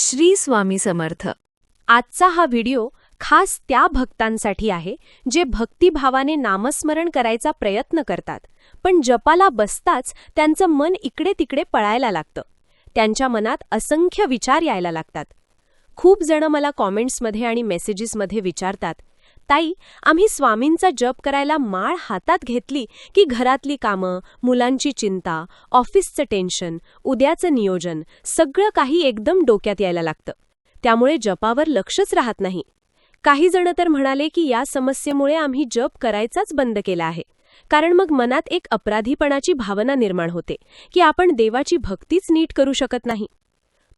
श्री स्वामी समर्थ. आजचा हा व्हिडिओ खास त्या भक्तांसाठी आहे जे भक्तिभावाने नामस्मरण करायचा प्रयत्न करतात पण जपाला बसताच त्यांचं मन इकडे तिकडे पळायला लागतं. त्यांच्या मनात असंख्य विचार यायला लागतात. खूप जण मला कॉमेंट्समध्ये आणि मेसेजेसमध्ये विचारतात ताई आम्ही स्वामींचा जप करायला माळ हातात घेतली की घरातली कामं मुलांची चिंता ऑफिसचं टेन्शन उद्याचं नियोजन सगळं काही एकदम डोक्यात यायला लागतं. त्यामुळे जपावर लक्षच राहत नाही. काही जण तर म्हणाले की या समस्येमुळे आम्ही जप करायचाच बंद केला आहे. कारण मग मनात एक अपराधीपणाची भावना निर्माण होते की आपण देवाची भक्तीच नीट करू शकत नाही.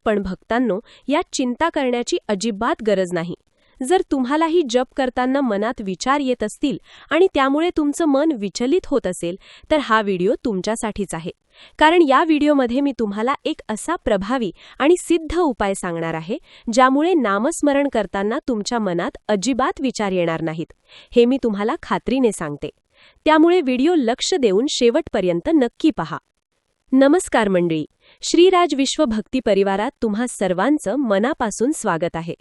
पण भक्तांनो यात चिंता करण्याची अजिबात गरज नाही. जर तुम्हालाही जप करताना मनात विचार येत असतील आणि त्यामुळे तुमचं मन विचलित होत असेल तर हा व्हिडिओ तुमच्यासाठीच आहे. कारण या व्हिडिओमध्ये मी तुम्हाला एक असा प्रभावी आणि सिद्ध उपाय सांगणार आहे ज्यामुळे नामस्मरण करताना तुमच्या मनात अजिबात विचार येणार नाहीत. हे मी तुम्हाला खात्रीने सांगते. त्यामुळे व्हिडिओ लक्ष देऊन शेवटपर्यंत नक्की पहा. नमस्कार मंडळी श्रीराज विश्व भक्ती परिवारात तुम्हा सर्वांचं मनापासून स्वागत आहे.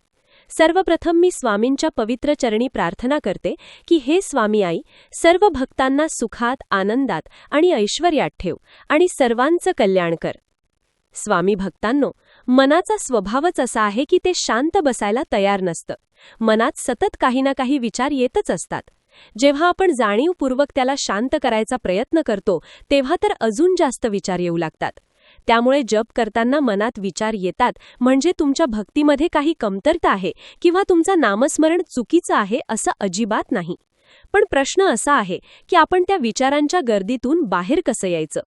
सर्वप्रथम मी स्वामींच्या पवित्र चरणी प्रार्थना करते की हे स्वामी आई सर्व भक्तांना सुखात आनंदात आणि ऐश्वर्यात ठेव आणि सर्वांचं कल्याण कर. स्वामी भक्तांनो मनाचा स्वभावच असा आहे की ते शांत बसायला तयार नसतं. मनात सतत काही ना काही विचार येतच असतात. जेव्हा आपण जाणीवपूर्वक त्याला शांत करायचा प्रयत्न करतो तेव्हा तर अजून जास्त विचार येऊ लागतात. त्यामुळे जप करताना मनात विचार येतात म्हणजे तुमच्या भक्तीमध्ये काही कमतरता आहे किंवा तुमचं नामस्मरण चुकीचं आहे असं अजिबात नाही. पण प्रश्न असा आहे की आपण त्या विचारांच्या गर्दीतून बाहेर कसं यायचं?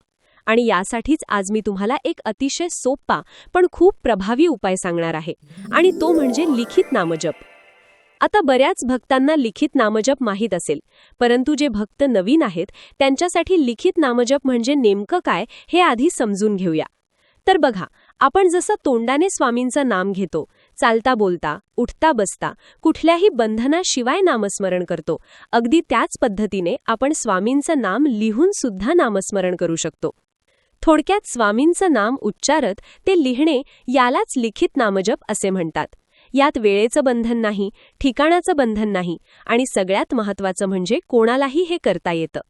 आणि यासाठीच आज मी तुम्हाला एक अतिशय सोप्पा पण खूप प्रभावी उपाय सांगणार आहे. आणि तो म्हणजे लिखित नामजप. आता बऱ्याच भक्तांना लिखित नामजप माहीत असेल. परंतु जे भक्त नवीन आहेत त्यांच्यासाठी लिखित नामजप म्हणजे नेमकं काय हे आधी समजून घेऊया. तर बघा आपण जसं तोंडाने स्वामींचं नाम घेतो चालता बोलता उठता बसता कुठल्याही बंधनाशिवाय नामस्मरण करतो अगदी त्याच पद्धतीने आपण स्वामींचं नाम लिहून सुद्धा नामस्मरण करू शकतो. थोडक्यात स्वामींचं नाम उच्चारत ते लिहिणे यालाच लिखित नामजप असे म्हणतात. यात वेळेचं बंधन नाही ठिकाणाचं बंधन नाही आणि सगळ्यात महत्वाचं म्हणजे कोणालाही हे करता येतं.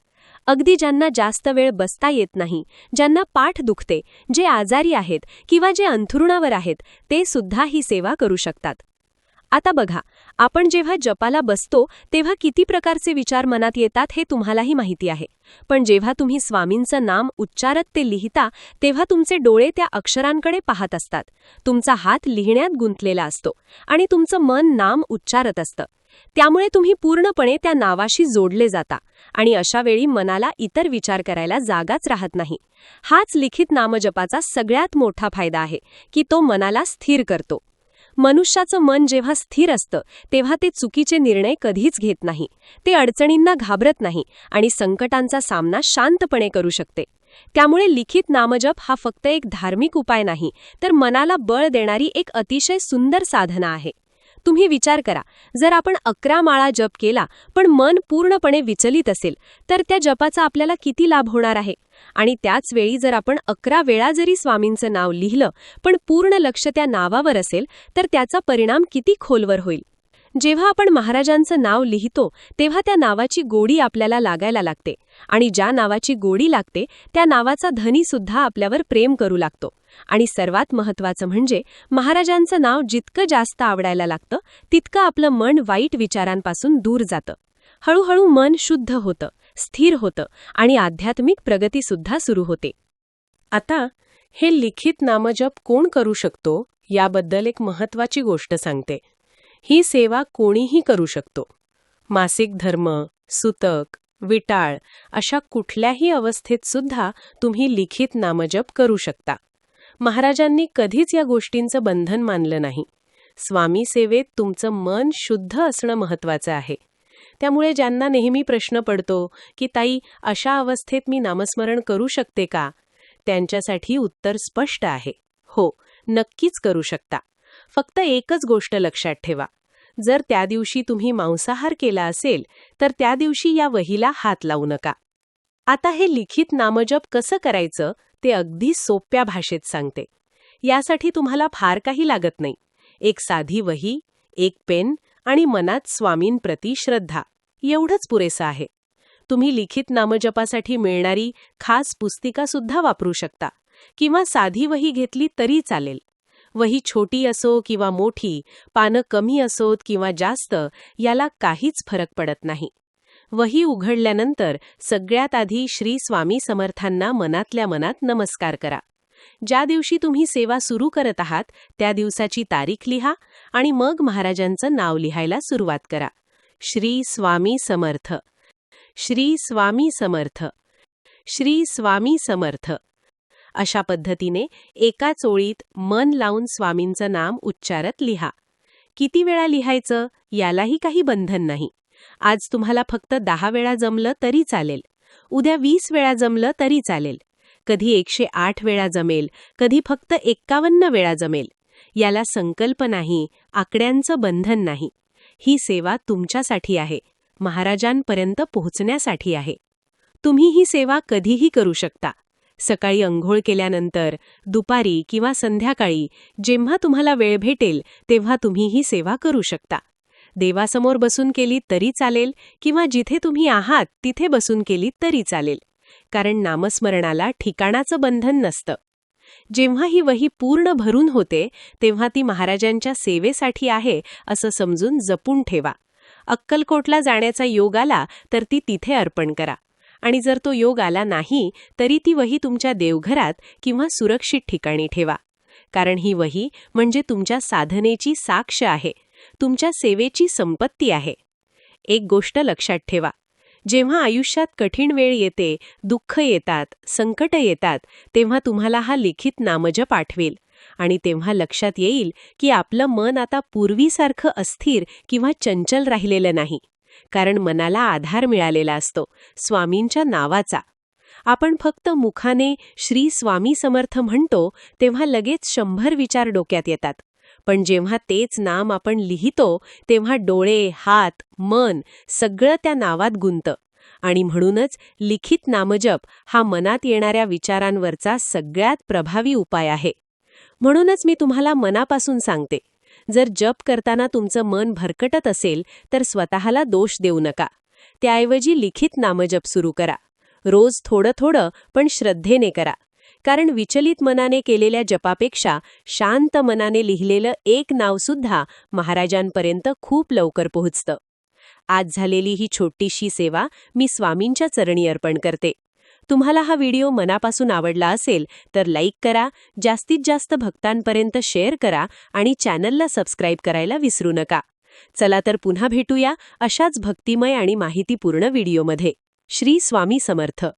अगदी ज्यांना जास्त वेळ बसता येत नाही ज्यांना पाठ दुखते जे आजारी आहेत किंवा जे अंथरुणावर आहेत ते सुद्धा ही सेवा करू शकतात. आता बघा आपण जेव्हा जपाला बसतो तेव्हा किती प्रकारचे विचार मनात येतात हे तुम्हालाही माहिती आहे. पण जेव्हा तुम्ही स्वामींचं नाम उच्चारत ते लिहिता तेव्हा तुमचे डोळे त्या अक्षरांकडे पाहत असतात. तुमचा हात लिहिण्यात गुंतलेला असतो आणि तुमचं मन नाम उच्चारत असतं. त्यामुळे तुम्ही पूर्णपणे त्या नावाशी जोडले जाता आणि अशा वेळी मनाला इतर विचार करायला जागाच राहत नाही. हाच लिखित नामजपाचा सगळ्यात मोठा फायदा आहे की तो मनाला स्थिर करतो. मनुष्याचं मन जेव्हा स्थिर असतं तेव्हा ते चुकीचे निर्णय कधीच घेत नाही. ते अडचणींना घाबरत नाही आणि संकटांचा सामना शांतपणे करू शकते. त्यामुळे लिखित नामजप हा फक्त एक धार्मिक उपाय नाही तर मनाला बळ देणारी एक अतिशय सुंदर साधना आहे. तुम्ही विचार करा. जर आपण अकरा माळा जप केला पण मन पूर्णपणे विचलित असेल तर त्या जपाचा आपल्याला किती लाभ होणार आहे? आणि त्याच वेळी जर आपण अकरा वेळा जरी स्वामींचं नाव लिहिलं पण पूर्ण लक्ष त्या नावावर असेल तर त्याचा परिणाम किती खोलवर होईल? जेव्हा आपण महाराजांचं नाव लिहितो तेव्हा त्या नावाची गोडी आपल्याला लागायला लागते. आणि ज्या नावाची गोडी लागते त्या नावाचा धनी सुद्धा आपल्यावर प्रेम करू लागतो. आणि सर्वात महत्वाचं म्हणजे महाराजांचं नाव जितकं जास्त आवडायला लागतं तितकं आपलं मन वाईट विचारांपासून दूर जातं. हळूहळू मन शुद्ध होतं स्थिर होतं आणि आध्यात्मिक प्रगतीसुद्धा सुरू होते. आता हे लिखित नामजप कोण करू शकतो याबद्दल एक महत्वाची गोष्ट सांगते. ही सेवा कोणीही करू शकतो. मासिक धर्म सुतक विटाळ अशा कुठल्याही अवस्थेत सुद्धा तुम्ही लिखित नामजप करू शकता. महाराजांनी कधीच या गोष्टींचं बंधन मानलं नाही. स्वामी सेवेत तुमचं मन शुद्ध असणं महत्वाचं आहे. त्यामुळे ज्यांना नेहमी प्रश्न पडतो की ताई अशा अवस्थेत मी नामस्मरण करू शकते का? त्यांच्यासाठी उत्तर स्पष्ट आहे. हो नक्कीच करू शकता. फक्त एकच गोष्ट लक्षात ठेवा. जर त्या दिवशी तुम्ही मांसाहार केला असेल तर त्या दिवशी या वहीला हात लावू नका. आता हे लिखित नामजप कसं करायचं ते अगदी सोप्या भाषेत सांगते. यासाठी तुम्हाला फार काही लागत नाही. एक साधी वही एक पेन आणि मनात स्वामींप्रती श्रद्धा. एवढंच पुरेसं आहे. तुम्ही लिखित नामजपासाठी मिळणारी खास पुस्तिका सुद्धा वापरू शकता किंवा साधी वही घेतली तरी चालेल. वही छोटी असो किंवा मोठी पानं कमी असोत किंवा जास्त याला काहीच फरक पडत नाही. वही उघडल्यानंतर सगळ्यात आधी श्री स्वामी समर्थांना मनातल्या मनात नमस्कार करा. ज्या दिवशी तुम्ही सेवा सुरू करत आहात त्या दिवसाची तारीख लिहा आणि मग महाराजांचं नाव लिहायला सुरुवात करा. श्री स्वामी समर्थ. श्री स्वामी समर्थ. श्री स्वामी समर्थ. अशा पद्धतीने एकाच ओळीत मन लावून स्वामींचं नाम उच्चारत लिहा. किती वेळा लिहायचं? यालाही काही बंधन नाही. आज तुम्हाला फक्त दहा वेळा जमलं तरी चालेल. उद्या वीस वेळा जमलं तरी चालेल. कधी एकशे आठ वेळा जमेल कधी फक्त एक्कावन्न वेळा जमेल. याला संकल्प नाही आकड्यांचं बंधन नाही. ही सेवा तुमच्यासाठी आहे महाराजांपर्यंत पोहोचण्यासाठी आहे. तुम्ही ही सेवा कधीही करू शकता. सकाळी अंघोळ केल्यानंतर दुपारी किंवा संध्याकाळी जेव्हा तुम्हाला वेळ भेटेल तेव्हा तुम्ही ही सेवा करू शकता. देवासमोर बसून केली तरी चालेल किंवा जिथे तुम्ही आहात तिथे बसून केली तरी चालेल. कारण नामस्मरणाला ठिकाणाचं बंधन नसतं. जेव्हा ही वही पूर्ण भरून होते तेव्हा ती महाराजांच्या सेवेसाठी आहे असं समजून जपून ठेवा. अक्कलकोटला जाण्याचा योग आला तर ती तिथे अर्पण करा. आणि जर तो योग आला नाही तरी ती वही तुमच्या देवघरात किंवा सुरक्षित ठिकाणी ठेवा. कारण ही वही म्हणजे तुमच्या साधनेची साक्ष आहे तुमच्या सेवेची संपत्ती आहे. एक गोष्ट लक्षात ठेवा जेव्हा आयुष्यात कठीण वेळ येते दुःख येतात संकट येतात तेव्हा तुम्हाला हा लिखित नामजप आठवेल आणि तेव्हा लक्षात येईल की आपलं मन आता पूर्वीसारखं अस्थिर किंवा चंचल राहिलेलं नाही. कारण मनाला आधार मिळालेला असतो स्वामींच्या नावाचा. आपण फक्त मुखाने श्री स्वामी समर्थ म्हणतो तेव्हा लगेच शंभर विचार डोक्यात येतात. पण जेव्हा तेच नाम आपण लिहितो तेव्हा डोळे हात मन सगळं त्या नावात गुंतं आणि म्हणूनच लिखित नामजप हा मनात येणाऱ्या विचारांवरचा सगळ्यात प्रभावी उपाय आहे. म्हणूनच मी तुम्हाला मनापासून सांगते जर जप करताना तुमचं मन भरकटत असेल तर स्वतःला दोष देऊ नका. त्याऐवजी लिखित नामजप सुरू करा. रोज थोडं थोडं पण श्रद्धेने करा. कारण विचलित मनाने केलेल्या जपापेक्षा शांत मनाने लिहिलेलं एक नावसुद्धा महाराजांपर्यंत खूप लवकर पोहोचतं. आज झालेली ही छोटीशी सेवा मी स्वामींच्या चरणी अर्पण करते. तुम्हाला हा व्हिडिओ मनापासून आवडला असेल तर लाईक करा जास्तीत जास्त भक्तांपर्यंत शेअर करा आणि चॅनलला सबस्क्राईब करायला विसरू नका. चला तर पुन्हा भेटूया अशाच भक्तिमय आणि माहितीपूर्ण व्हिडिओमध्ये. श्री स्वामी समर्थ.